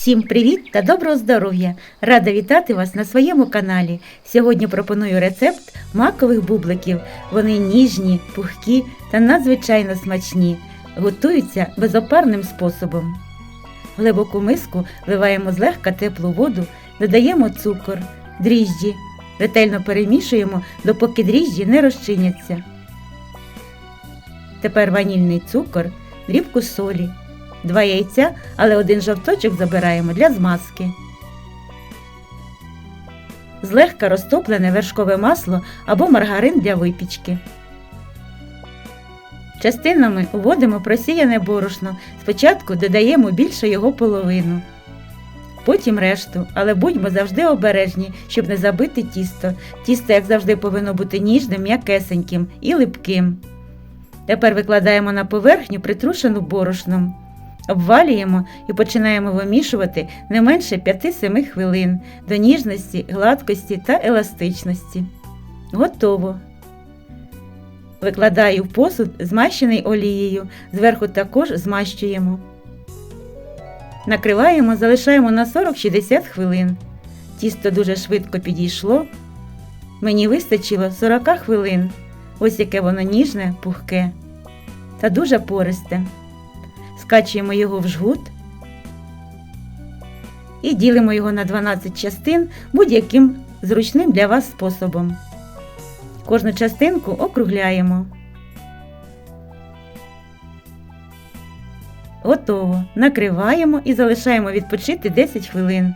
Всім привіт та доброго здоров'я! Рада вітати вас на своєму каналі. Сьогодні пропоную рецепт макових бубликів. Вони ніжні, пухкі та надзвичайно смачні. Готуються безопарним способом. В глибоку миску вливаємо злегка теплу воду, додаємо цукор, дріжджі. Ретельно перемішуємо, допоки дріжджі не розчиняться. Тепер ванільний цукор, дрібку солі, два яйця, але один жовточок забираємо для змазки. Злегка розтоплене вершкове масло або маргарин для випічки. Частинами вводимо просіяне борошно. Спочатку додаємо більше його половину. Потім решту, але будьмо завжди обережні, щоб не забити тісто. Тісто, як завжди, повинно бути ніжним, м'якесеньким і липким. Тепер викладаємо на поверхню притрушену борошном. Обвалюємо і починаємо вимішувати не менше 5-7 хвилин до ніжності, гладкості та еластичності. Готово. Викладаю в посуд, змащений олією, зверху також змащуємо. Накриваємо, залишаємо на 40-60 хвилин. Тісто дуже швидко підійшло. Мені вистачило 40 хвилин. Ось яке воно ніжне, пухке та дуже пористе. Скачуємо його в жгут і ділимо його на 12 частин будь-яким зручним для вас способом. Кожну частинку округляємо. Готово. Накриваємо і залишаємо відпочити 10 хвилин.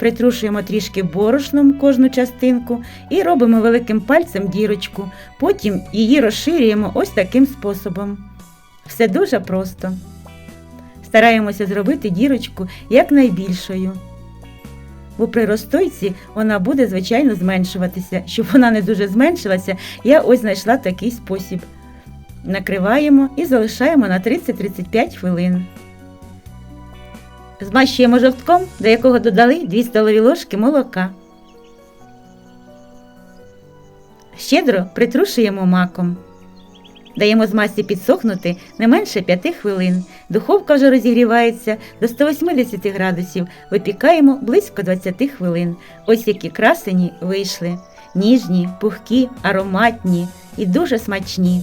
Притрушуємо трішки борошном кожну частинку і робимо великим пальцем дірочку. Потім її розширюємо ось таким способом. Все дуже просто. Стараємося зробити дірочку якнайбільшою. Бо при розстойці вона буде, звичайно, зменшуватися. Щоб вона не дуже зменшилася, я ось знайшла такий спосіб. Накриваємо і залишаємо на 30-35 хвилин. Змащуємо жовтком, до якого додали 2 столові ложки молока. Щедро притрушуємо маком. Даємо змасі підсохнути не менше 5 хвилин. Духовка вже розігрівається до 180 градусів. Випікаємо близько 20 хвилин. Ось які красені вийшли. Ніжні, пухкі, ароматні і дуже смачні.